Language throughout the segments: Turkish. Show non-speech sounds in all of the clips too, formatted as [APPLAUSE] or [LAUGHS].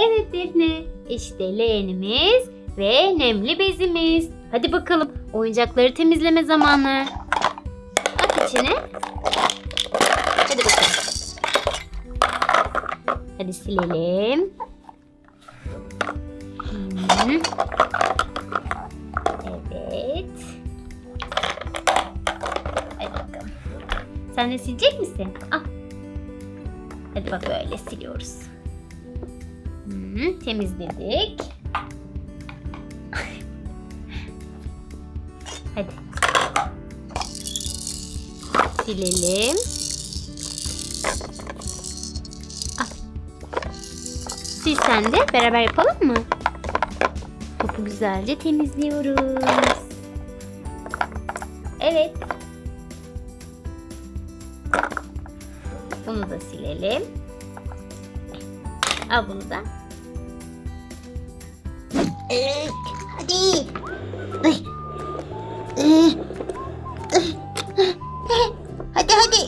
Evet Defne. İşte leğenimiz ve nemli bezimiz. Hadi bakalım oyuncakları temizleme zamanı. At içine. Hadi bakalım. Hadi silelim. Hı. Evet. Hadi bakalım. Sen de silecek misin? Al. Hadi bak böyle siliyoruz. Hı, temizledik. [LAUGHS] Hadi. Silelim. Al. Sil sen de beraber yapalım mı? Topu güzelce temizliyoruz. Evet. Bunu da silelim. Al bunu da. Ee, hadi. Ay. Ee, hadi hadi.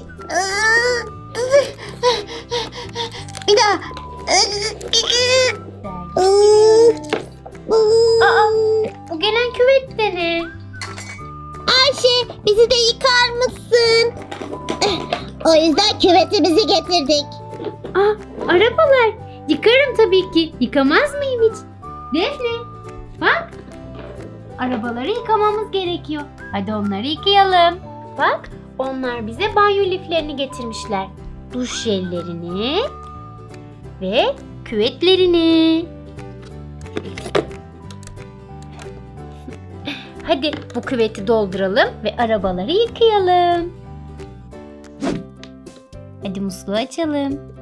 Bir daha. Aa, bu gelen küvet de ne? Ayşe bizi de yıkar mısın? O yüzden küvetimizi getirdik. Aa, arabalar. Yıkarım tabii ki. Yıkamaz mıyım hiç? Defne, bak. Arabaları yıkamamız gerekiyor. Hadi onları yıkayalım. Bak, onlar bize banyo liflerini getirmişler. Duş jellerini ve küvetlerini. [LAUGHS] Hadi bu küveti dolduralım ve arabaları yıkayalım. Hadi musluğu açalım.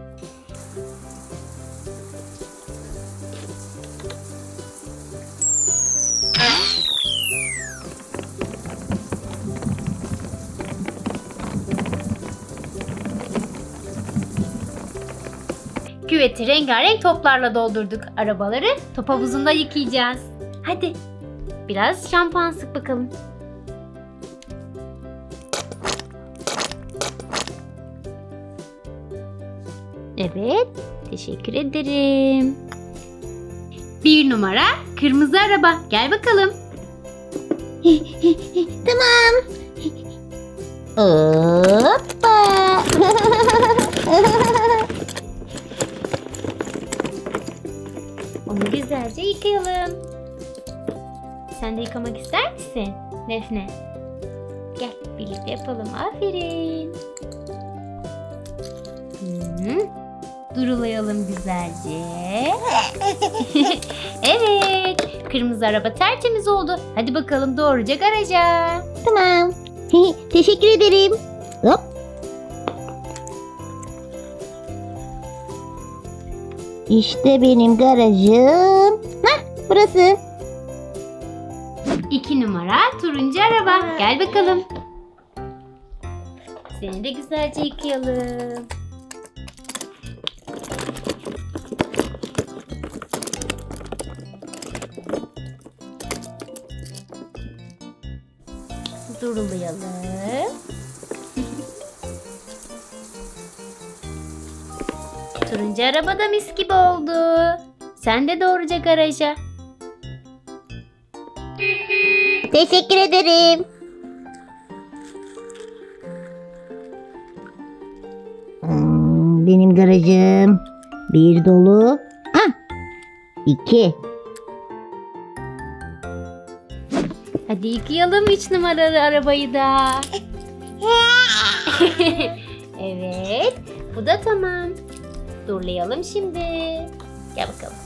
Küveti rengarenk toplarla doldurduk. Arabaları top havuzunda yıkayacağız. Hadi biraz şampuan sık bakalım. Evet, teşekkür ederim. Bir numara kırmızı araba. Gel bakalım. [LAUGHS] Tamam. Hoppa. [LAUGHS] Onu güzelce yıkayalım. Sen de yıkamak ister misin? Defne. Gel birlikte yapalım. Aferin. Hı. Durulayalım güzelce. [LAUGHS] evet. Kırmızı araba tertemiz oldu. Hadi bakalım doğruca garaja. tamam. [LAUGHS] Teşekkür ederim. Hop. İşte benim garajım. Hah, burası. İki numara turuncu araba. Gel bakalım. Seni de güzelce yıkayalım. Durulayalım. Turuncu araba da mis gibi oldu. Sen de doğruca garaja. Teşekkür ederim. Hmm, benim garajım bir dolu. Ah, iki. Hadi yıkayalım 3 numaralı arabayı da. [LAUGHS] [LAUGHS] evet. Bu da tamam. Durlayalım şimdi. Gel bakalım.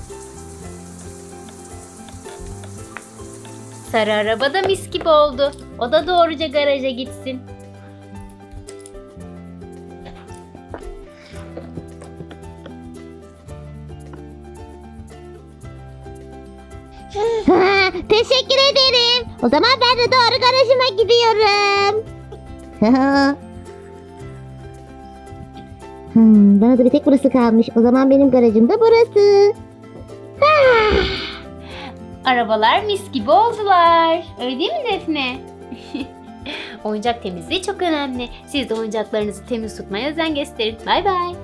Sarı araba da mis gibi oldu. O da doğruca garaja gitsin. [LAUGHS] Teşekkür ederim. O zaman ben de doğru garajıma gidiyorum. [LAUGHS] hmm, bana da bir tek burası kalmış. O zaman benim garajım da burası. Arabalar mis gibi oldular. Öyle değil mi Defne? [LAUGHS] Oyuncak temizliği çok önemli. Siz de oyuncaklarınızı temiz tutmaya özen gösterin. Bay bay.